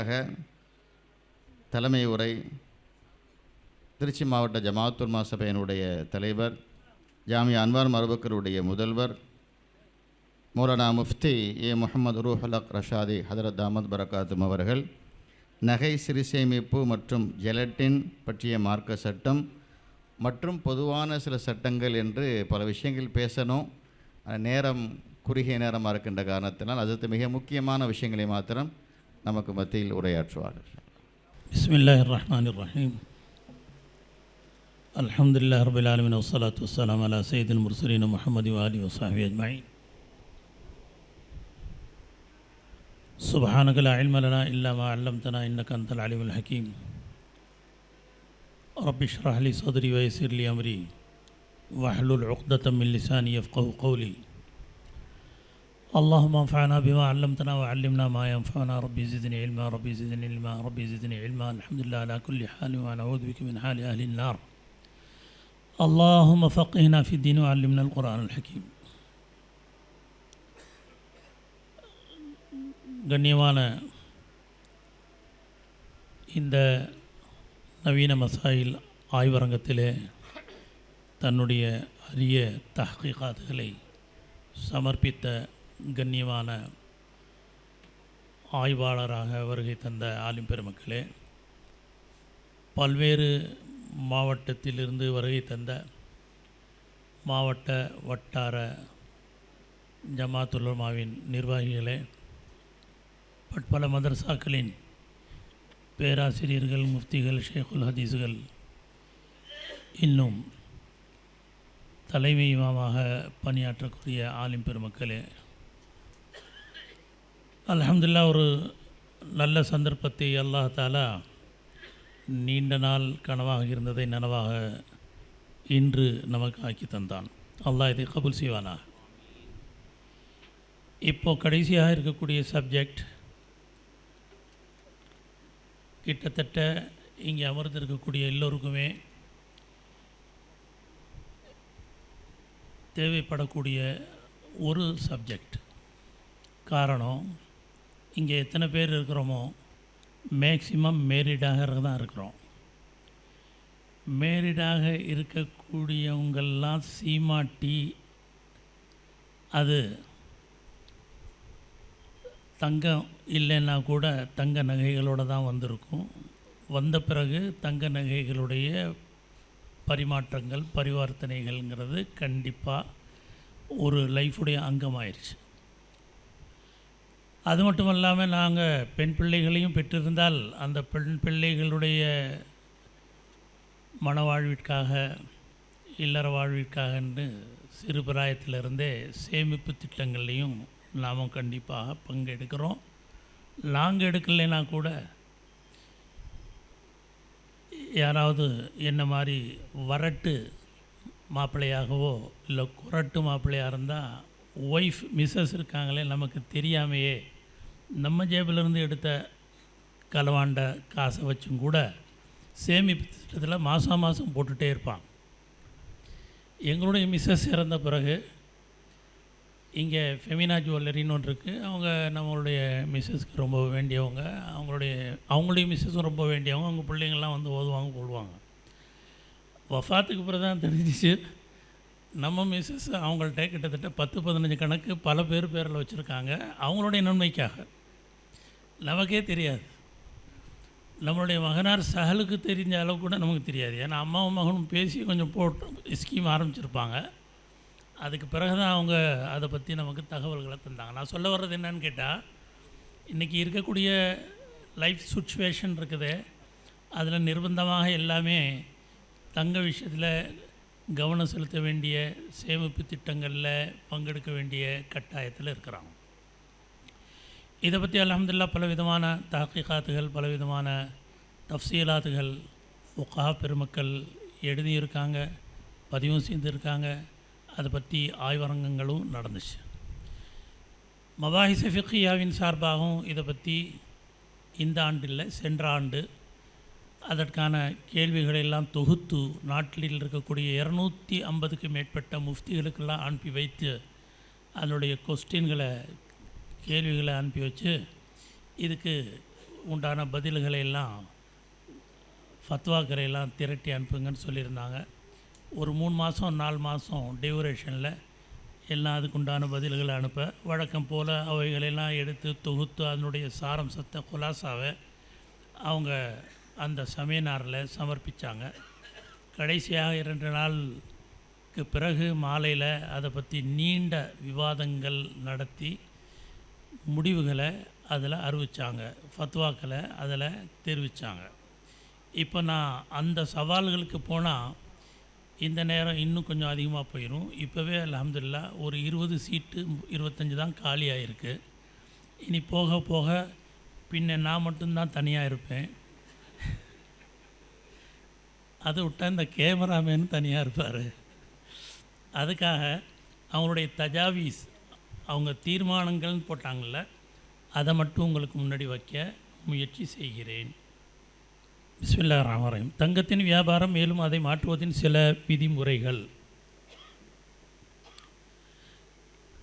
முறையாக தலைமை உரை திருச்சி மாவட்ட ஜமாத்துல் சபையினுடைய தலைவர் ஜாமியா அன்வார் மரபுக்கருடைய முதல்வர் மௌலானா முஃப்தி ஏ முகமது ரூஹலக் ரஷாதி ஹதரத் அஹமத் பரகாத்தும் அவர்கள் நகை சிறுசேமிப்பு மற்றும் ஜெலட்டின் பற்றிய மார்க்க சட்டம் மற்றும் பொதுவான சில சட்டங்கள் என்று பல விஷயங்கள் பேசணும். நேரம் குறுகிய நேரமாக இருக்கின்ற காரணத்தினால் அதற்கு மிக முக்கியமான விஷயங்களை மாத்திரம் நமக்கு மத்தியில் உரையாற்றுவார்கள் بسم الله الرحمن الرحيم الحمد لله رب العالمين والصلاة والسلام على سيد المرسلين محمد وآله وصحبه أجمعين سبحانك لا علم لنا إلا ما علمتنا إنك أنت العليم الحكيم رب اشرح لي صدري ويسر لي أمري واحلل عقدة من لساني يفقه قولي اللهم انفعنا بما علمتنا وعلمنا ما ينفعنا ربي زدني علما ربي زدني علما ربي زدني علما الحمد لله على كل حال ونعوذ بك من حال أهل النار اللهم فقهنا في الدين وعلمنا القرآن الحكيم கண்ணியமான இந்த நவீன மசாயில் ஆய்வரங்கத்திலே தன்னுடைய அரிய தஹ்கீகாத்துகளை சமர்ப்பித்த கண்ணியமான ஆய்வாளராக வருகை தந்த ஆலிம் பெருமக்களே பல்வேறு மாவட்டத்திலிருந்து வருகை தந்த மாவட்ட வட்டார ஜமாத்துலமாவின் நிர்வாகிகளே பற்பல மதரசாக்களின் பேராசிரியர்கள் முஃப்திகள் ஷேகுல் ஹதீஸுகள் இன்னும் தலைமை இமாமாக பணியாற்றக்கூடிய ஆலிம் பெருமக்களே அலமதுல்லா ஒரு நல்ல சந்தர்ப்பத்தை அல்லாஹ் தாலா நீண்ட நாள் கனவாக இருந்ததை நனவாக இன்று நமக்கு ஆக்கி தந்தான். அல்லாஹ் இதை கபுல் செய்வானா இப்போ கடைசியாக இருக்கக்கூடிய சப்ஜெக்ட் கிட்டத்தட்ட இங்கே அமர்ந்திருக்கக்கூடிய எல்லோருக்குமே தேவைப்படக்கூடிய ஒரு சப்ஜெக்ட். காரணம் இங்கே எத்தனை பேர் இருக்கிறோமோ மேக்சிமம் மேரிடாக தான் இருக்கிறோம். மேரிடாக இருக்கக்கூடியவங்கெல்லாம் சீமாட்டி அது தங்கம் இல்லைன்னா கூட தங்க நகைகளோடு தான் வந்திருக்கும். வந்த பிறகு தங்க நகைகளுடைய பரிமாற்றங்கள் பரிவர்த்தனைகள்ங்கிறது கண்டிப்பாக ஒரு லைஃபுடைய அங்கமாயிருச்சு. அது மட்டும் இல்லாமல் நாங்கள் பெண் பிள்ளைகளையும் பெற்றிருந்தால் அந்த பெண் பிள்ளைகளுடைய மனவாழ்விற்காக இல்லற வாழ்விற்காகன்னு சிறு பிராயத்திலிருந்தே சேமிப்பு திட்டங்கள்லையும் நாம் கண்டிப்பாக பங்கெடுக்கிறோம். நாங்கள் எடுக்கலைன்னா கூட யாராவது என்ன மாதிரி வரட்டு மாப்பிள்ளையாகவோ இல்லை குரட்டு மாப்பிள்ளையாக இருந்தால் ஒய்ஃப் மிஸ்ஸஸ் இருக்காங்களே நமக்கு தெரியாமையே நம்ம ஜேபிலிருந்து எடுத்த களவாண்ட காசை வச்சும் கூட சேமிப்பு திட்டத்தில் மாதம் மாதம் போட்டுகிட்டே இருப்பான். எங்களுடைய மிஸ்ஸஸ் இறந்த பிறகு இங்கே ஃபெமினா ஜுவல்லரின்னு ஒன்று இருக்குது அவங்க நம்மளுடைய மிஸ்ஸஸ்க்கு ரொம்ப வேண்டியவங்க. அவங்களுடைய அவங்களுடைய மிஸ்ஸஸும் ரொம்ப வேண்டியவங்க. அவங்க பிள்ளைங்கள்லாம் வந்து ஓதுவாங்க போடுவாங்க. வஃபாத்துக்கு பிறகு தான் தெரிஞ்சிச்சு. நம்ம மிஸ்ஸஸ் அவங்கள்ட்ட கிட்டத்தட்ட பத்து பதினஞ்சு கணக்கு பல பேர் பேரில் வச்சுருக்காங்க. அவங்களுடைய நன்மைக்காக. நமக்கே தெரியாது. நம்மளுடைய மகனார் சகலுக்கு தெரிஞ்ச அளவு கூட நமக்கு தெரியாது. ஏன்னா அம்மாவும் மகனும் பேசி கொஞ்சம் போட்டு ஸ்கீம் ஆரம்பிச்சிருப்பாங்க. அதுக்கு பிறகு தான் அவங்க அதை பற்றி நமக்கு தகவல்களை தந்தாங்க. நான் சொல்ல வர்றது என்னன்னு கேட்டால் இன்றைக்கி இருக்கக்கூடிய லைஃப் சுச்சுவேஷன் இருக்குது. அதில் நிர்பந்தமாக எல்லாமே தங்க விஷயத்தில் கவனம் செலுத்த வேண்டிய சேமிப்பு திட்டங்களில் பங்கெடுக்க வேண்டிய கட்டாயத்தில் இருக்கிறாங்க இதை பற்றி அலமதுல்லா பல விதமான தாக்கிகாத்துகள் பலவிதமான தஃசீலாத்துகள் ஃபுகா பெருமக்கள் எழுதியிருக்காங்க பதிவும் செய்திருக்காங்க. அதை பற்றி ஆய்வரங்கங்களும் நடந்துச்சு. மபாஹிச ஃபிக்கியாவின் சார்பாகவும் இதை பற்றி இந்த ஆண்டில் சென்ற ஆண்டு அதற்கான கேள்விகளை எல்லாம் தொகுத்து நாட்டில் இருக்கக்கூடிய இரநூத்தி ஐம்பதுக்கு மேற்பட்ட முஃப்திகளுக்கெல்லாம் அனுப்பி வைத்து அதனுடைய கொஸ்டின்களை கேள்விகளை அனுப்பி வச்சு இதுக்கு உண்டான பதில்களை எல்லாம் ஃபத்வாக்களை எல்லாம் திரட்டி அனுப்புங்கன்னு சொல்லியிருந்தாங்க. ஒரு மூணு மாதம் நாலு மாதம் டியூரேஷனில் எல்லாம் அதுக்குண்டான பதில்களை அனுப்ப வழக்கம் போல் அவைகளெல்லாம் எடுத்து தொகுத்து அதனுடைய சாரம்சத்தை குலாசாவை அவங்க அந்த சமயநாரில் சமர்ப்பித்தாங்க கடைசியாக இரண்டு நாளுக்கு பிறகு மாலையில் அதை பற்றி நீண்ட விவாதங்கள் நடத்தி முடிவுகளை அதில் அறிவித்தாங்க ஃபத்வாக்களை அதில் தெரிவித்தாங்க இப்போ நான் அந்த சவால்களுக்கு போனால் இந்த நேரம் இன்னும் கொஞ்சம் அதிகமாக போயிடும். இப்போவே அலமதுல்லா ஒரு இருபது சீட்டு இருபத்தஞ்சி தான் காலியாக இருக்குது இனி போக போக பின்ன நான் மட்டும்தான் தனியாக இருப்பேன். அதை விட்டா இந்த கேமராமேன் தனியாக இருப்பார். அதுக்காக அவங்களுடைய தஜாவீஸ் அவங்க தீர்மானங்கள்னு போட்டாங்கள்ல அதை மட்டும் உங்களுக்கு முன்னாடி வைக்க முயற்சி செய்கிறேன். பிஸ்மில்லா ராமராயம் தங்கத்தின் வியாபாரம் மேலும் அதை மாற்றுவதின் சில விதிமுறைகள்.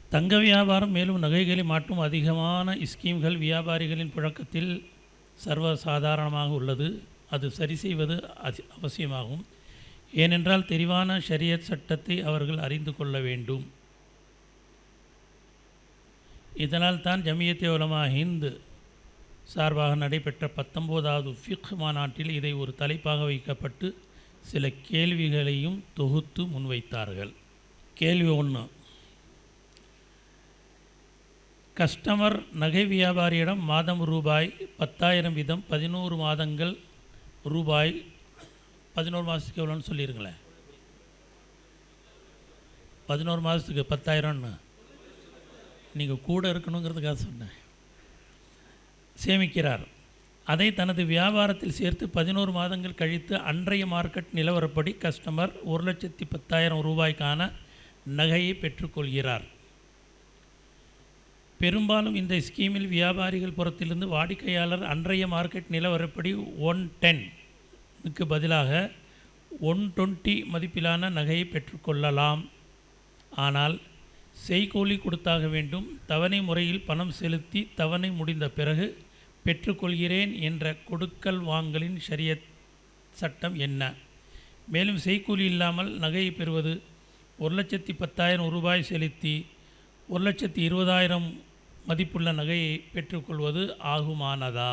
தங்க வியாபாரம் மேலும் நகைகளை மாற்றும் அதிகமான ஸ்கீம்கள் வியாபாரிகளின் புழக்கத்தில் சர்வசாதாரணமாக உள்ளது. அது சரி செய்வது அதி- அவசியமாகும். ஏனென்றால் தெரிவான ஷரியத் சட்டத்தை அவர்கள் அறிந்து கொள்ள வேண்டும். இதனால் தான் ஜமியத்தே உலமா ஹிந்து சார்பாக நடைபெற்ற பத்தொம்போதாவது ஃபிக் மாநாட்டில் இதை ஒரு தலைப்பாக வைக்கப்பட்டு சில கேள்விகளையும் தொகுத்து முன்வைத்தார்கள். கேள்வி ஒன்று கஸ்டமர் நகை வியாபாரியிடம் மாதம் ரூபாய் பத்தாயிரம் வீதம் பதினோரு மாதங்கள் ரூபாய் பதினோரு மாதத்துக்கு எவ்வளோன்னு சொல்லிடுங்களேன் பதினோரு மாதத்துக்கு பத்தாயிரம்னு. நீங்கள் கூட இருக்கணுங்கிறதுக்காக சொன்னேன். சேமிக்கிறார். அதை தனது வியாபாரத்தில் சேர்த்து பதினோரு மாதங்கள் கழித்து அன்றைய மார்க்கெட் நிலவரப்படி கஸ்டமர் ஒரு லட்சத்தி பத்தாயிரம் ரூபாய்க்கான நகையை பெற்றுக்கொள்கிறார். பெரும்பாலும் இந்த ஸ்கீமில் வியாபாரிகள் புறத்திலிருந்து வாடிக்கையாளர் அன்றைய மார்க்கெட் நிலவரப்படி ஒன் டென் க்கு பதிலாக ஒன் டுவெண்ட்டி மதிப்பிலான நகையை பெற்றுக்கொள்ளலாம். ஆனால் செய்கூலி கொடுத்தாக வேண்டும். தவணை முறையில் பணம் செலுத்தி தவணை முடிந்த பிறகு பெற்றுக்கொள்கிறேன் என்ற கொடுக்கல் வாங்கலின் சரிய சட்டம் என்ன? மேலும் செய்கூலி இல்லாமல் நகையை பெறுவது ஒரு லட்சத்தி பத்தாயிரம் ரூபாய் செலுத்தி ஒரு லட்சத்தி இருபதாயிரம் மதிப்புள்ள நகையை பெற்றுக்கொள்வது ஆகுமானதா?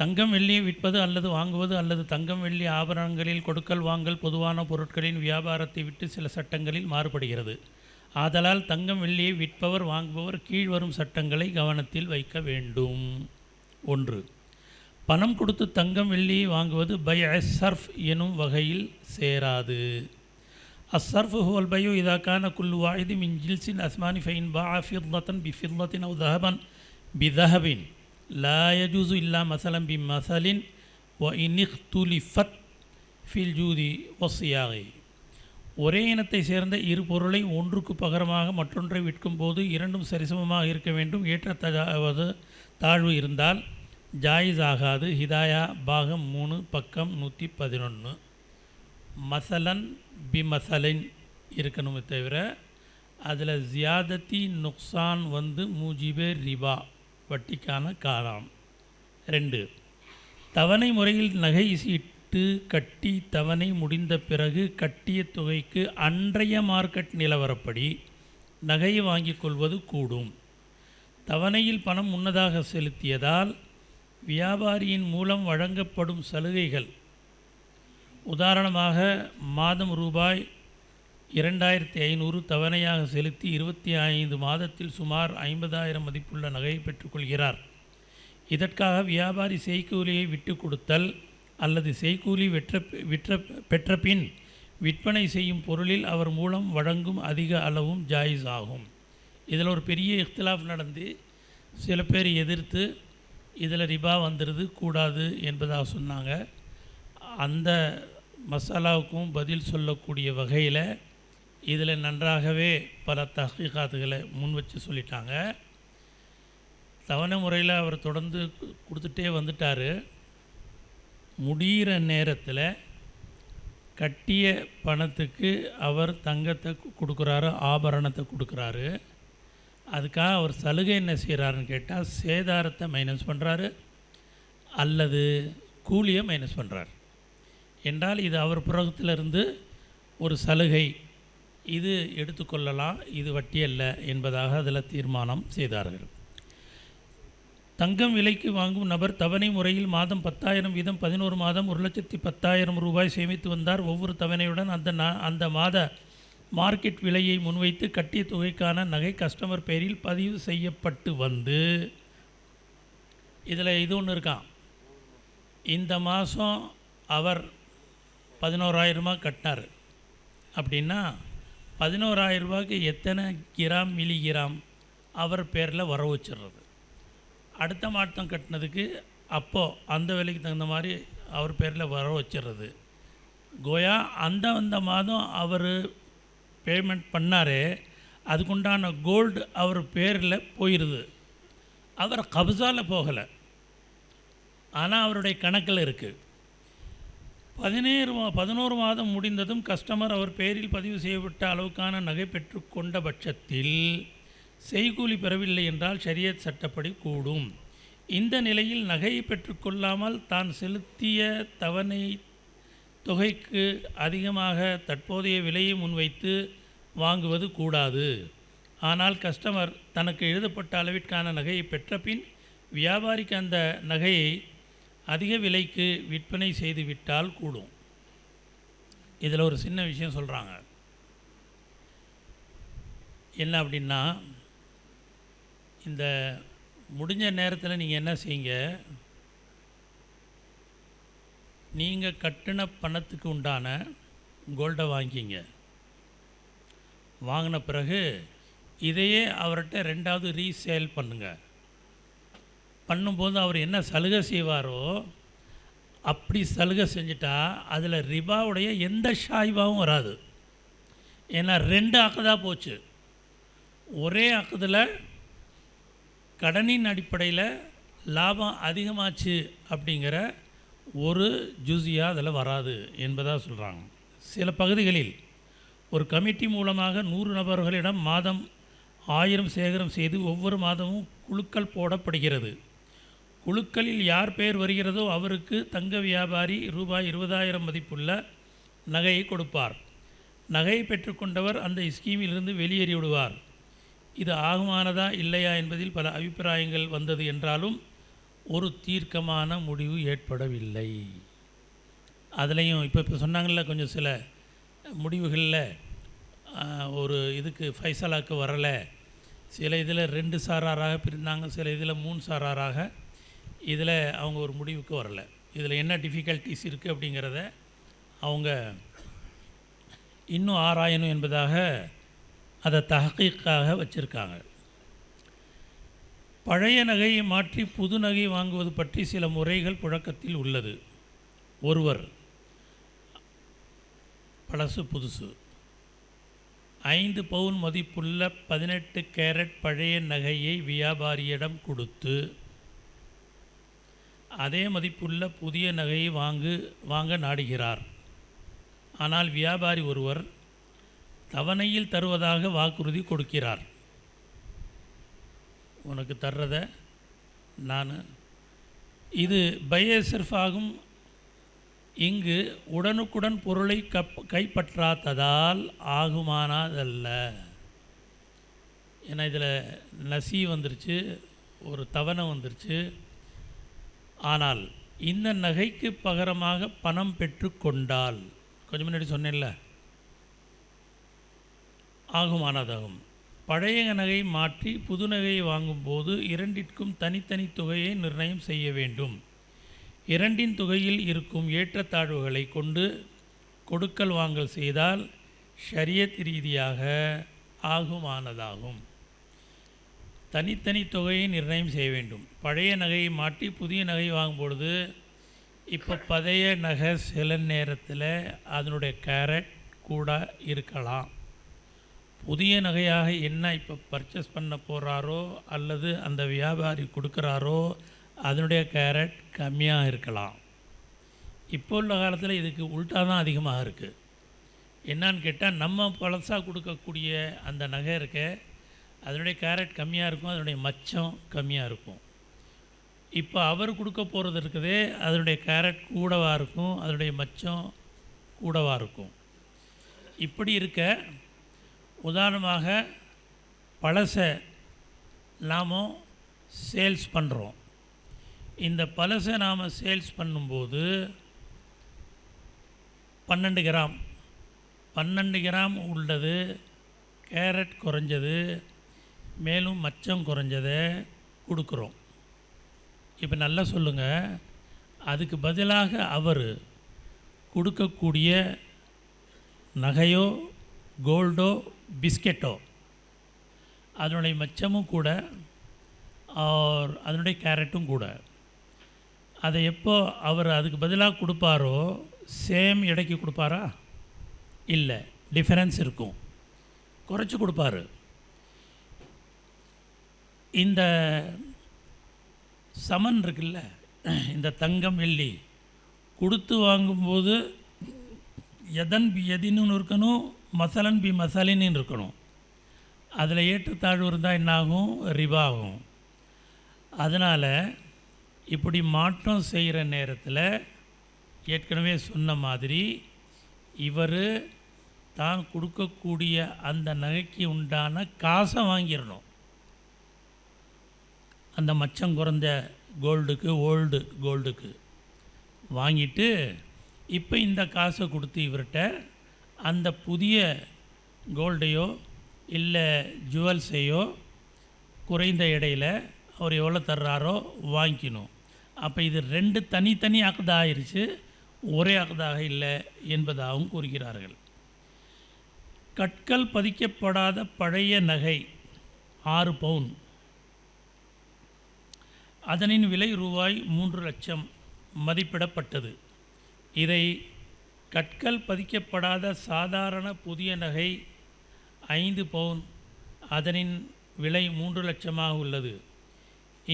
தங்கம் வெள்ளியை விற்பது அல்லது வாங்குவது அல்லது தங்கம் வெள்ளி ஆபரணங்களில் கொடுக்கல் வாங்கல் பொதுவான பொருட்களின் வியாபாரத்தை விட்டு சில சட்டங்களில் மாறுபடுகிறது. ஆதலால் தங்கம் வெள்ளியை விற்பவர் வாங்குபவர் கீழ்வரும் சட்டங்களை கவனத்தில் வைக்க வேண்டும். ஒன்று. பணம் கொடுத்து தங்கம் வெள்ளியை வாங்குவது பை அசர்ஃப் எனும் வகையில் சேராது. அசர்ஃப் ஹுவல் பயோ இதாக்கான குல்லு வாயுது மின் ஜில்சின் அஸ்மானி ஃபைன் பா ஃபிர்லத்தன் பி ஃபிர்லத்தின் அவு தஹபன் பி தஹபின். லாயஜூசு இல்லா மசலம் பி மசலின் ஒ இனிஹ்துலிஃபத் ஃபில் ஜூதி ஒசியாகி ஒரே இனத்தை சேர்ந்த இரு பொருளை ஒன்றுக்கு பகரமாக மற்றொன்றை விற்கும் போது இரண்டும் சரிசமமாக இருக்க வேண்டும். ஏற்றத்தாவது தாழ்வு இருந்தால் ஜாயிஸ் ஆகாது. ஹிதாயா பாகம் மூணு பக்கம் நூற்றி பதினொன்று மசலன் பி மசலின் இருக்கணுமே தவிர அதில் ஜியாதத்தி நுக்சான் வந்து மூஜிபே ரிபா. வட்டிக்கான காலம். ரெண்டு தவணை முறையில் நகை சீட்டு கட்டி தவணை முடிந்த பிறகு கட்டிய தொகைக்கு அன்றைய மார்க்கெட் நிலவரப்படி நகையை வாங்கிக் கொள்வது கூடும். தவணையில் பணம் முன்னதாக செலுத்தியதால் வியாபாரியின் மூலம் வழங்கப்படும் சலுகைகள். உதாரணமாக மாதம் ரூபாய் இரண்டாயிரத்தி ஐநூறு தவணையாக செலுத்தி இருபத்தி ஐந்து மாதத்தில் சுமார் ஐம்பதாயிரம் மதிப்புள்ள நகையை பெற்றுக்கொள்கிறார். இதற்காக வியாபாரி செய்கூலியை விட்டு கொடுத்தல் அல்லது செய்கூலி வெற்ற விற்ற பெற்ற பின் விற்பனை செய்யும் பொருளில் அவர் மூலம் வழங்கும் அதிக அளவும் ஜாயிஸ் ஆகும். இதில் ஒரு பெரிய இஃப்திலாஃப் நடந்து சில பேர் எதிர்த்து இதில் ரிபா வந்துடுது கூடாது என்பதாக சொன்னாங்க. அந்த மசாலாவுக்கும் பதில் சொல்லக்கூடிய வகையில் இதில் நன்றாகவே பல தஹீகாத்துகளை முன் வச்சு சொல்லிட்டாங்க. தவணை முறையில் அவர் தொடர்ந்து கொடுத்துட்டே வந்துட்டார். முடிகிற நேரத்தில் கட்டிய பணத்துக்கு அவர் தங்கத்தை கொடுக்குறாரு ஆபரணத்தை கொடுக்குறாரு. அதுக்காக அவர் சலுகை என்ன செய்கிறாருன்னு கேட்டால் சேதாரத்தை மைனஸ் பண்ணுறாரு அல்லது கூலியை மைனஸ் பண்ணுறார் என்றால் இது அவர் புறத்திலிருந்து ஒரு சலுகை. இது எடுத்துக்கொள்ளலாம் இது வட்டி அல்ல என்பதாக அதில் தீர்மானம் செய்தார்கள். தங்கம் விலைக்கு வாங்கும் நபர் தவணை முறையில் மாதம் பத்தாயிரம் வீதம் பதினோரு மாதம் ஒரு லட்சத்தி பத்தாயிரம் ரூபாய் சேமித்து வந்தார். ஒவ்வொரு தவணையுடன் அந்த அந்த மாத மார்க்கெட் விலையை முன்வைத்து கட்டிய தொகைக்கான நகை கஸ்டமர் பெயரில் பதிவு செய்யப்பட்டு வந்து இதில் இது ஒன்று இருக்கான் இந்த மாதம் அவர் பதினோராயிரமாக கட்டினார். அப்படின்னா பதினோராயிரம் ரூபாய்க்கு எத்தனை கிராம் மில்லி கிராம் அவர் பேரில் வர வச்சிடுறது. அடுத்த மாதம் கட்டினதுக்கு அப்போது அந்த விலைக்கு தகுந்த மாதிரி அவர் பேரில் வர வச்சிடுறது. கோயா அந்த அந்த மாதம் அவர் பேமெண்ட் பண்ணாரே அதுக்குண்டான கோல்டு அவர் பேரில் போயிடுது அவர் கப்சாவில் போகலை. ஆனால் அவருடைய கணக்கில் இருக்குது பதினேழு பதினோரு மாதம் முடிந்ததும் கஸ்டமர் அவர் பெயரில் பதிவு செய்யப்பட்ட அளவுக்கான நகை பெற்றுக்கொண்ட பட்சத்தில் செய்கூலி பெறவில்லை என்றால் ஷரியத் சட்டப்படி கூடும். இந்த நிலையில் நகையை பெற்றுக்கொள்ளாமல் தான் செலுத்திய தவணை தொகைக்கு அதிகமாக தற்போதைய விலையை முன்வைத்து வாங்குவது கூடாது. ஆனால் கஸ்டமர் தனக்கு எழுதப்பட்ட அளவிற்கான நகையை பெற்ற பின் வியாபாரிக்கு அந்த நகையை அதிக விலைக்கு விற்பனை செய்து விட்டால் கூடும். இதில் ஒரு சின்ன விஷயம் சொல்கிறாங்க என்ன அப்படின்னா இந்த முடிஞ்ச நேரத்தில் நீங்கள் என்ன செய்யுங்க? நீங்கள் கட்டின பணத்துக்கு உண்டான கோல்டை வாங்கிங்க. வாங்கின பிறகு இதையே அவர்கிட்ட ரெண்டாவது ரீசேல் பண்ணுங்கள் பண்ணும்போது அவர் என்ன சலுகை செய்வாரோ அப்படி சலுகை செஞ்சிட்டா அதில் ரிபாவுடைய எந்த ஷாய்பாவும் வராது. ஏன்னா ரெண்டு அக்கதா போச்சு. ஒரே அக்கத்தில் கடனின் அடிப்படையில் லாபம் அதிகமாச்சு அப்படிங்கிற ஒரு ஜூசியாக அதில் வராது என்பதாக சொல்கிறாங்க சில பகுதிகளில் ஒரு கமிட்டி மூலமாக நூறு நபர்களிடம் மாதம் ஆயிரம் சேகரம் செய்து ஒவ்வொரு மாதமும் குழுக்கள் போடப்படுகிறது. குழுக்களில் யார் பெயர் வருகிறதோ அவருக்கு தங்க வியாபாரி ரூபாய் இருபதாயிரம் மதிப்புள்ள நகையை கொடுப்பார். நகையை பெற்றுக்கொண்டவர் அந்த ஸ்கீமிலிருந்து வெளியேறிவிடுவார். இது ஆகுமானதா இல்லையா என்பதில் பல அபிப்பிராயங்கள் வந்தது என்றாலும் ஒரு தீர்க்கமான முடிவு ஏற்படவில்லை. அதுலேயும் இப்போ இப்போ சொன்னாங்கள்ல கொஞ்சம் சில முடிவுகளில் ஒரு இதுக்கு ஃபைசலாக்கு வரலை. சில இதில் ரெண்டு சாராராக பிரிந்தாங்க சில இதில் மூணு சாராராக இதில் அவங்க ஒரு முடிவுக்கு வரல. இதில் என்ன டிஃபிகல்ட்டிஸ் இருக்குது அப்படிங்கிறத அவங்க இன்னும் ஆராயணும் என்பதாக அதை தஹக்கீக்காக வச்சுருக்காங்க. பழைய நகையை மாற்றி புது நகை வாங்குவது பற்றி சில முறைகள் புழக்கத்தில் உள்ளது. ஒருவர் பழசு புதுசு ஐந்து பவுன் மதிப்புள்ள பதினெட்டு கேரட் பழைய நகையை வியாபாரியிடம் கொடுத்து அதே மதிப்புள்ள புதிய நகையை வாங்கு வாங்க நாடுகிறார். ஆனால் வியாபாரி ஒருவர் தவணையில் தருவதாக வாக்குறுதி கொடுக்கிறார். உனக்கு தர்றத நான் இது பையசர்ஃப் ஆகும் இங்கு உடனுக்குடன் பொருளை கப் கைப்பற்றாததால் ஆகுமானதல்ல. ஏன்னா இதில் நசி வந்துருச்சு ஒரு தவணை வந்துருச்சு. ஆனால் இந்த நகைக்கு பகரமாக பணம் பெற்றுக்கொண்டால் கொஞ்சம் முன்னாடி சொன்னேன்ல ஆகுமானதாகும். பழைய நகை மாற்றி புது நகையை வாங்கும்போது இரண்டிற்கும் தனித்தனி தொகையை நிர்ணயம் செய்ய வேண்டும். இரண்டின் தொகையில் இருக்கும் ஏற்றத்தாழ்வுகளை கொண்டு கொடுக்கல் வாங்கல் செய்தால் ஷரியத் ரீதியாக ஆகுமானதாகும். தனித்தனி தொகையை நிர்ணயம் செய்ய வேண்டும். பழைய நகையை மாற்றி புதிய நகை வாங்கும்பொழுது இப்போ பழைய நகை சில நேரத்தில் அதனுடைய கேரட் கூட இருக்கலாம். புதிய நகையாக என்ன இப்போ பர்ச்சேஸ் பண்ண போகிறாரோ அல்லது அந்த வியாபாரி கொடுக்குறாரோ அதனுடைய கேரட் கம்மியாக இருக்கலாம். இப்போ உள்ள காலத்தில் இதுக்கு உல்ட்டா தான் அதிகமாக இருக்குது என்னன்னு கேட்டால் நம்ம பழசாக கொடுக்கக்கூடிய அந்த நகை இருக்க அதனுடைய கேரட் கம்மியாக இருக்கும் அதனுடைய மச்சம் கம்மியாக இருக்கும். இப்போ அவர் கொடுக்க போகிறது இருக்குதே அதனுடைய கேரட் கூடவாக இருக்கும் அதனுடைய மச்சம் கூடவாக இருக்கும். இப்படி இருக்க உதாரணமாக பழசை நாம் சேல்ஸ் பண்ணுறோம் இந்த பழசை நாம் சேல்ஸ் பண்ணும்போது பன்னெண்டு கிராம் பன்னெண்டு கிராம் உள்ளது கேரட் குறைஞ்சது மேலும் மச்சம் குறைஞ்சதை கொடுக்குறோம். இப்போ நல்லா சொல்லுங்கள் அதுக்கு பதிலாக அவர் கொடுக்கக்கூடிய நகையோ கோல்டோ பிஸ்கெட்டோ அதனுடைய மச்சமும் கூட ஆர் அதனுடைய கேரட்டும் கூட. அதை எப்போ அவர் அதுக்கு பதிலாக கொடுப்பாரோ சேம் எடைக்கு கொடுப்பாரா? இல்லை. டிஃபரன்ஸ் இருக்கும். குறைச்சி கொடுப்பாரு. இந்த சமன் இருக்குல்ல இந்த தங்கம் வெள்ளி கொடுத்து வாங்கும்போது எதன் பி எதின்னு இருக்கணும் மசலன் பி மசாலின்னு இருக்கணும். அதில் ஏற்றுத்தாழ்வு இருந்தால் என்னாகும்? ரிவாகும். அதனால் இப்படி மாற்றம் செய்கிற நேரத்தில் ஏற்கனவே சொன்ன மாதிரி இவர் தான் கொடுக்கக்கூடிய அந்த நகைக்கு உண்டான காசை வாங்கிடணும். அந்த மச்சம் குறைந்த கோல்டுக்கு ஓல்டு கோல்டுக்கு வாங்கிட்டு இப்போ இந்த காசை கொடுத்து இவர்கிட்ட அந்த புதிய கோல்டையோ இல்லை ஜுவல்ஸையோ குறைந்த இடையில அவர் எவ்வளோ தர்றாரோ வாங்கிக்கணும். அப்போ இது ரெண்டு தனித்தனி அக்கதாக ஒரே அக்கதாக இல்லை என்பதாகவும் கூறுகிறார்கள். கற்கள் பதிக்கப்படாத பழைய நகை ஆறு பவுன். அதனின் விலை ரூபாய் மூன்று லட்சம் மதிப்பிடப்பட்டது. இதை கற்கள் பதிக்கப்படாத சாதாரண புதிய நகை ஐந்து பவுன் அதனின் விலை மூன்று லட்சமாக உள்ளது.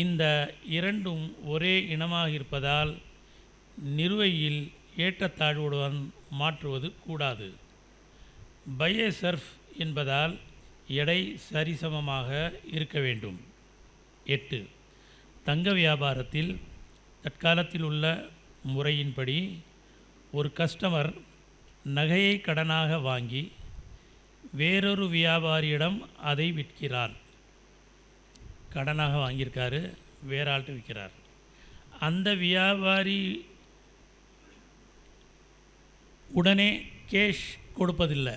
இந்த இரண்டும் ஒரே இனமாக இருப்பதால் நிறுவையில் ஏற்றத்தாழ்வுடன் மாற்றுவது கூடாது. பையே சர்ஃப் என்பதால் எடை சரிசமமாக இருக்க வேண்டும். எட்டு தங்க வியாபாரத்தில் தற்காலத்தில் உள்ள முறையின்படி ஒரு கஸ்டமர் நகையை கடனாக வாங்கி வேறொரு வியாபாரியிடம் அதை விற்கிறார். கடனாக வாங்கியிருக்காரு வேற ஆள்கிட்ட விற்கிறார். அந்த வியாபாரி உடனே கேஷ் கொடுப்பதில்லை.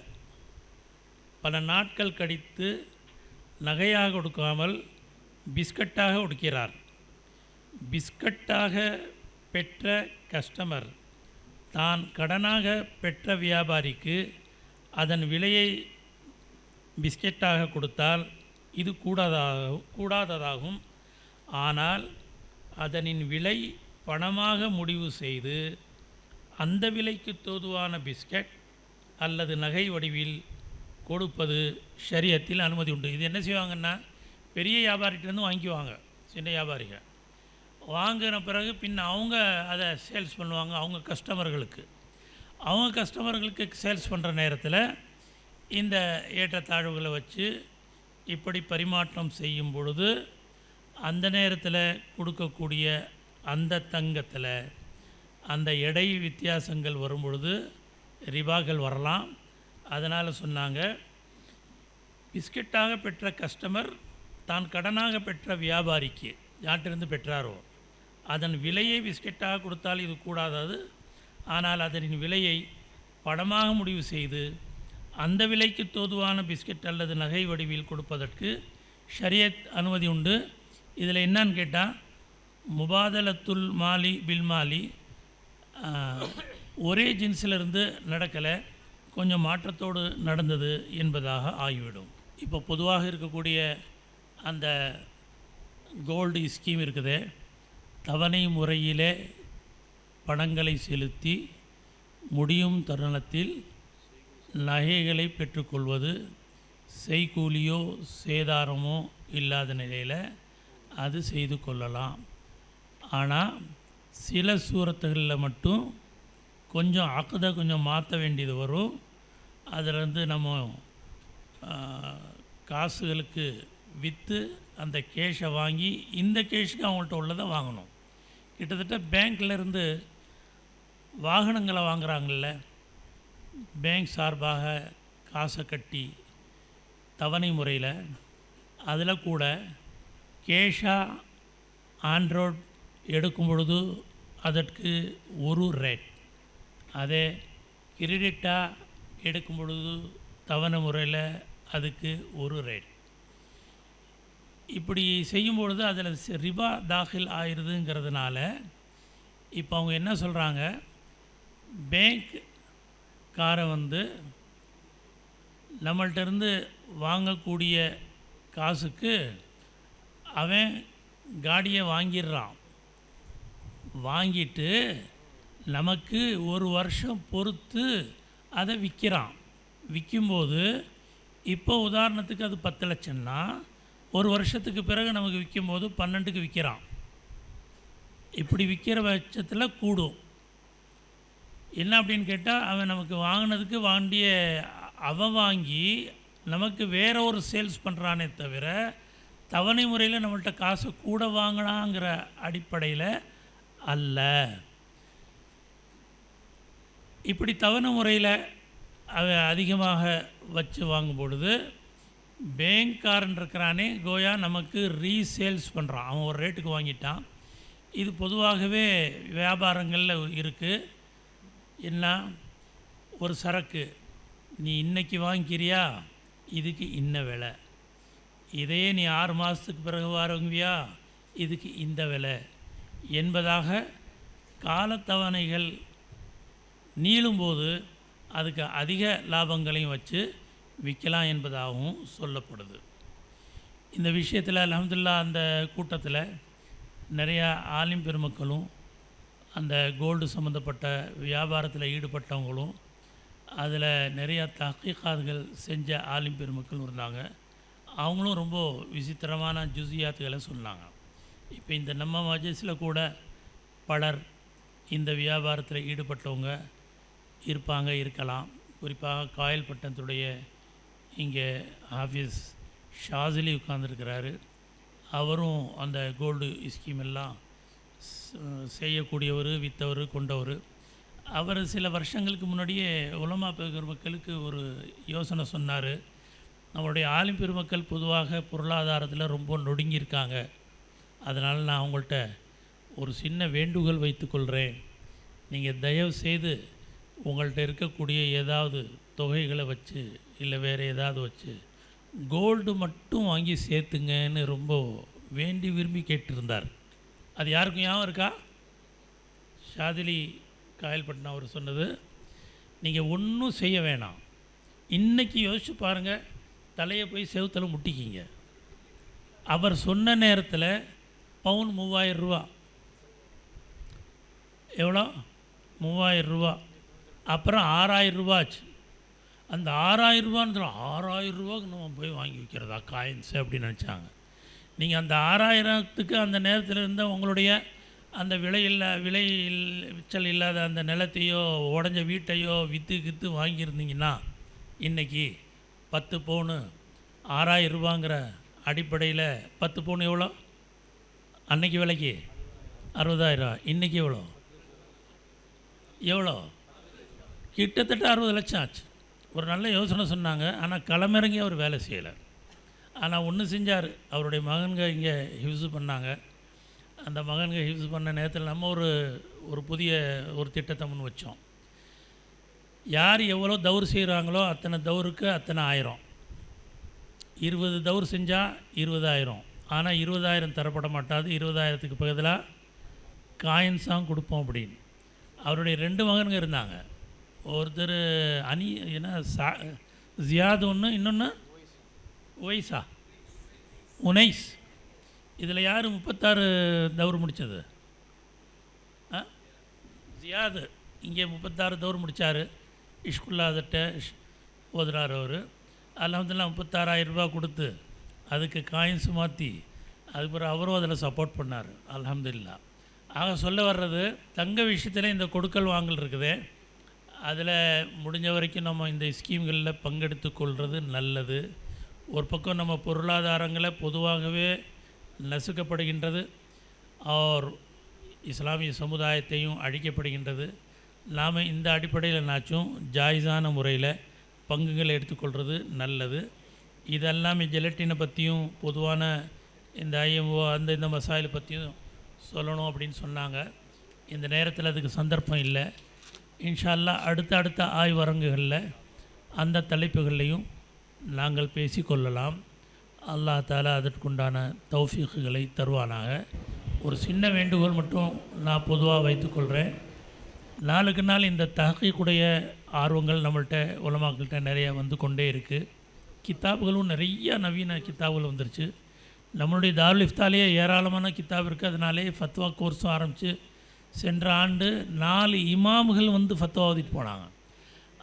பல நாட்கள் கழித்து நகையாக கொடுக்காமல் பிஸ்கட்டாக கொடுக்கிறார் பிஸ்கட்டாக பெற்ற கஸ்டமர் தான் கடனாக பெற்ற வியாபாரிக்கு அதன் விலையை பிஸ்கெட்டாக கொடுத்தால் இது கூடாதாக கூடாததாகும். ஆனால் அதனின் விலை பணமாக முடிவு செய்து அந்த விலைக்கு தோதுவான பிஸ்கட் அல்லது நகை வடிவில் கொடுப்பது சரியத்தில் அனுமதி உண்டு. இது என்ன செய்வாங்கன்னா பெரிய வியாபாரிகிட்டேருந்து வாங்கிக்குவாங்க. சின்ன வியாபாரிகள். வாங்கின பிறகு பின்ன அவங்க அதை சேல்ஸ் பண்ணுவாங்க அவங்க கஸ்டமர்களுக்கு. அவங்க கஸ்டமர்களுக்கு சேல்ஸ் பண்ணுற நேரத்தில் இந்த ஏற்றத்தாழ்வுகளை வச்சு இப்படி பரிமாற்றம் செய்யும் பொழுது அந்த நேரத்தில் கொடுக்கக்கூடிய அந்த தங்கத்தில் அந்த எடை வித்தியாசங்கள் வரும் பொழுது ரிபாக்கள் வரலாம். அதனால் சொன்னாங்க பிஸ்கெட்டாக பெற்ற கஸ்டமர் தான் கடனாக பெற்ற வியாபாரிக்கு யார்கிட்டிருந்து பெற்றாரோ? அதன் விலையை பிஸ்கெட்டாக கொடுத்தால் இது கூடாதது. ஆனால் அதனின் விலையை படமாக முடிவு செய்து அந்த விலைக்கு தோதுவான பிஸ்கெட் அல்லது நகை வடிவில் கொடுப்பதற்கு ஷரியத் அனுமதி உண்டு. இதில் என்னன்னு கேட்டால் முபாதலத்துல் மாலி பில் மாலி ஒரே ஜின்ஸிலிருந்து நடக்கலை கொஞ்சம் மாற்றத்தோடு நடந்தது என்பதாக ஆகிவிடும். இப்போ பொதுவாக இருக்கக்கூடிய அந்த கோல்டு ஸ்கீம் இருக்குதே தவணை முறையிலே பணங்களை செலுத்தி முடியும் தருணத்தில் நகைகளை பெற்றுக்கொள்வது செய்கூலியோ சேதாரமோ இல்லாத நிலையில் அது செய்து கொள்ளலாம். ஆனால் சில சூரத்துகளில் மட்டும் கொஞ்சம் அக்கதை கொஞ்சம் மாற்ற வேண்டியது வரும். அதில் இருந்து நம்ம காசுகளுக்கு விற்று அந்த கேஷை வாங்கி இந்த கேஷுக்கு அவங்கள்ட்ட உள்ளதை வாங்கணும். கிட்டத்தட்ட பேங்க்ல இருந்து வாகனங்களை வாங்குறாங்கல்ல. பேங்க் சார்பாக காசை கட்டி தவணை முறையில் அதில் கூட கேஷாக ஆண்ட்ராய்ட் எடுக்கும் பொழுது அதற்கு ஒரு ரேட் அதே கிரெடிட்டாக எடுக்கும் பொழுது தவணை முறையில் அதுக்கு ஒரு ரேட் இப்படி செய்யும் பொழுது அதில் ரிபா தாখিல் ஆயிடுதுங்கிறதுனால இப்போ அவங்க என்ன சொல்கிறாங்க? பேங்க் காரை வந்து நம்மள்ட்ட இருந்து வாங்கக்கூடிய காசுக்கு அவன் காடியை வாங்கிடுறான். வாங்கிட்டு நமக்கு ஒரு வருஷம் பொறுத்து அதை விற்கிறான். விற்கும்போது இப்போ உதாரணத்துக்கு அது பத்து லட்சம்னா ஒரு வருஷத்துக்கு பிறகு நமக்கு விற்கும்போது பன்னெண்டுக்கு விற்கிறான் இப்படி விற்கிற பட்சத்தில் கூடும். என்ன அப்படின்னு கேட்டால் அவன் நமக்கு வாங்கினதுக்கு வாண்டிய அவன் வாங்கி நமக்கு வேற ஒரு சேல்ஸ் பண்ணுறானே தவிர தவணை முறையில் நம்மள்கிட்ட காசை கூட வாங்கினாங்கிற அடிப்படையில் அல்ல. இப்படி தவணை முறையில் அவன் அதிகமாக வச்சு வாங்கும் பொழுது பேங்க்காரன் இருக்கிறானே கோயா நமக்கு ரீசேல்ஸ் பண்ணுறான் அவன் ஒரு ரேட்டுக்கு வாங்கிட்டான். இது பொதுவாகவே வியாபாரங்களில் இருக்குது என்ன? ஒரு சரக்கு. நீ இன்றைக்கி வாங்கிக்கிறியா? இதுக்கு இன்ன விலை. இதையே நீ ஆறு மாதத்துக்கு பிறகு வாங்குவியா? இதுக்கு இந்த விலை. என்பதாக காலத்தவணைகள் நீளும்போது அதுக்கு அதிக லாபங்களையும் வச்சு விற்கலாம் என்பதாகவும் சொல்லப்படுது. இந்த விஷயத்தில் அலமதுல்லா அந்த கூட்டத்தில் நிறையா ஆலிம் பெருமக்களும் அந்த கோல்டு சம்மந்தப்பட்ட வியாபாரத்தில் ஈடுபட்டவங்களும் அதில் நிறையா தஹீகாதுகள் செஞ்ச ஆலிம் பெருமக்களும் இருந்தாங்க. அவங்களும் ரொம்ப விசித்திரமான ஜுசியாத்துகளை சொன்னாங்க. இப்போ இந்த நம்ம மஜஸில் கூட பலர் இந்த வியாபாரத்தில் ஈடுபட்டவங்க இருப்பாங்க இருக்கலாம். குறிப்பாக காயல்பட்டத்துடைய இங்கே ஆஃபீஸ் ஷாஸ்லி உட்காந்துருக்கிறாரு அவரும் அந்த கோல்டு ஸ்கீம் எல்லாம் செய்யக்கூடியவர் விற்றவர் கொண்டவர். அவர் சில வருஷங்களுக்கு முன்னாடியே உலமா பெருமக்களுக்கு ஒரு யோசனை சொன்னார். நம்மளுடைய ஆலிம் பெருமக்கள் பொதுவாக பொருளாதாரத்தில் ரொம்ப நொடுங்கியிருக்காங்க. அதனால் நான் அவங்கள்ட்ட ஒரு சின்ன வேண்டுகோள் வைத்துக்கொள்கிறேன் நீங்கள் தயவு செய்து உங்கள்கிட்ட இருக்கக்கூடிய ஏதாவது தொகைகளை வச்சு இல்லை வேறு ஏதாவது வச்சு கோல்டு மட்டும் வாங்கி சேர்த்துங்கன்னு ரொம்ப வேண்டி விரும்பி கேட்டிருந்தார். அது யாருக்கும் ஞாபகம் இருக்கா? ஷாதிலி காயல்பட்டினம் அவர் சொன்னது நீங்கள் ஒன்றும் செய்ய வேணாம். இன்றைக்கி யோசிச்சு பாருங்கள் தலையை போய் செவுத்தில் முட்டிக்கிங்க. அவர் சொன்ன நேரத்தில் பவுன் மூவாயிரம் ரூபா. எவ்வளோ? மூவாயிரம் ரூபா. அப்புறம் ஆறாயிரம் ரூபா ஆச்சு. அந்த ஆறாயிரரூபான்னு ஆறாயிரம் ரூபாய்க்கு நம்ம போய் வாங்கி விற்கிறதா காயின்ஸ் அப்படின்னு நினச்சாங்க. நீங்கள் அந்த ஆறாயிரத்துக்கு அந்த நேரத்தில் இருந்த உங்களுடைய அந்த விலை இல்லா விலை இல்- விச்சல் இல்லாத அந்த நிலத்தையோ உடஞ்ச வீட்டையோ விற்று கித்து வாங்கியிருந்தீங்கன்னா இன்றைக்கி பத்து பவுனு ஆறாயிரம் ரூபாங்கிற அடிப்படையில் பத்து பவுன் எவ்வளோ? அன்னைக்கு விலைக்கு அறுபதாயிரம். இன்றைக்கி எவ்வளோ? எவ்வளோ? கிட்டத்தட்ட அறுபது லட்சம் ஆச்சு. ஒரு நல்ல யோசனை சொன்னாங்க. ஆனால் களமிறங்கி அவர் வேலை செய்யலை. ஆனால் ஒன்று செஞ்சார். அவருடைய மகன்க இங்கே ஹிவ்ஸ் பண்ணாங்க. அந்த மகன்க ஹிவ்ஸ் பண்ண நேரத்தில் நம்ம ஒரு ஒரு புதிய ஒரு திட்டத்தை முன் வச்சோம். யார் எவ்வளோ தவறு செய்கிறாங்களோ அத்தனை தவறுக்கு அத்தனை ஆயிரம். இருபது தவறு செஞ்சால் இருபதாயிரம். ஆனால் இருபதாயிரம் தரப்பட மாட்டாது. இருபதாயிரத்துக்கு பதிலாக காயின்ஸாக கொடுப்போம் அப்படின்னு. அவருடைய ரெண்டு மகனுங்க இருந்தாங்க. ஒருத்தர் அனி என்ன சா ஜியாது ஒன்று இன்னொன்று ஒய்ஸா? உனைஸ். இதில் யார் முப்பத்தாறு தவறு முடித்தது? ஆ? ஜியாது. இங்கே முப்பத்தாறு தவறு முடித்தார். இஷ்குல்லாதட்ட ஓதுறார் அவர். அலமதுல்லா முப்பத்தாறாயிரம் ரூபா கொடுத்து அதுக்கு காயின்ஸ் மாற்றி அதுக்கப்புறம் அவரும் அதில் சப்போர்ட் பண்ணார். அல்ஹம்துலில்லா. ஆக சொல்ல வர்றது தங்க விஷயத்தில் இந்த கொடுக்கல் வாங்கல் இருக்குதே. அதில் முடிஞ்ச வரைக்கும் நம்ம இந்த ஸ்கீம்களில் பங்கெடுத்து கொள்வது நல்லது. ஒரு பக்கம் நம்ம பொருளாதாரங்களை பொதுவாகவே நசுக்கப்படுகின்றது. அவர் இஸ்லாமிய சமுதாயத்தையும் அழிக்கப்படுகின்றது. நாம் இந்த அடிப்படையில் நாச்சும் ஜாயிஸான முறையில் பங்குகளை எடுத்துக்கொள்வது நல்லது. இதெல்லாமே ஜெலட்டினை பற்றியும் பொதுவான இந்த ஐஎம்ஓ அந்த இந்த மசாயில் பற்றியும் சொல்லணும் அப்படின்னு சொன்னாங்க. இந்த நேரத்தில் அதுக்கு சந்தர்ப்பம் இல்லை. இன்ஷா அல்லாஹ் அடுத்த அடுத்த ஆய்வரங்குகளில் அந்த தலைப்புகளையும் நாங்கள் பேசி கொள்ளலாம் அல்லாஹ் தாலா அதற்குண்டான தௌஃபீக்குகளை தருவானாக. ஒரு சின்ன வேண்டுகோள் மட்டும் நான் பொதுவாக வைத்துக்கொள்கிறேன் நாளுக்கு நாள் இந்த தஹீக்குடைய ஆர்வங்கள் நம்மள்கிட்ட உலமாக்கள்கிட்ட நிறைய வந்து கொண்டே இருக்குது கித்தாபுகளும் நிறைய நவீன கித்தாபுகள் வந்துருச்சு. நம்மளுடைய தாருல் இஃப்தாலேயே ஏராளமான கித்தாப் இருக்குது அதனாலே ஃபத்வா கோர்ஸும் ஆரம்பித்து சென்ற ஆண்டு நாலு இமாம்கள் வந்து ஃபத்வா ஓதிட்டு போனாங்க.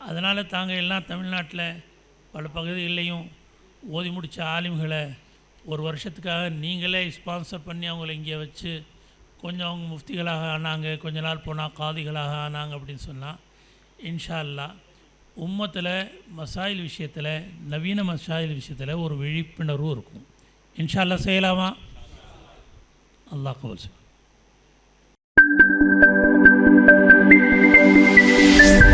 அதனால் தாங்கள் எல்லாம் தமிழ்நாட்டில் பல பகுதிகளையும் ஓதி முடித்த ஆலிம்களை ஒரு வருஷத்துக்காக நீங்களே ஸ்பான்சர் பண்ணி அவங்கள இங்கே வச்சு கொஞ்சம் அவங்க முஃப்திகளாக ஆனாங்க கொஞ்ச நாள் போனால் காதிகளாக ஆனாங்க அப்படின்னு சொன்னால் இன்ஷா அல்லாஹ் உம்மத்தில் மசாயில் விஷயத்தில் நவீன மசாயில் விஷயத்தில் ஒரு விழிப்புணர்வும் இருக்கும். இன்ஷா அல்லாஹ் செய்யலாமா? அல்லாஹ் கவல் Thank you.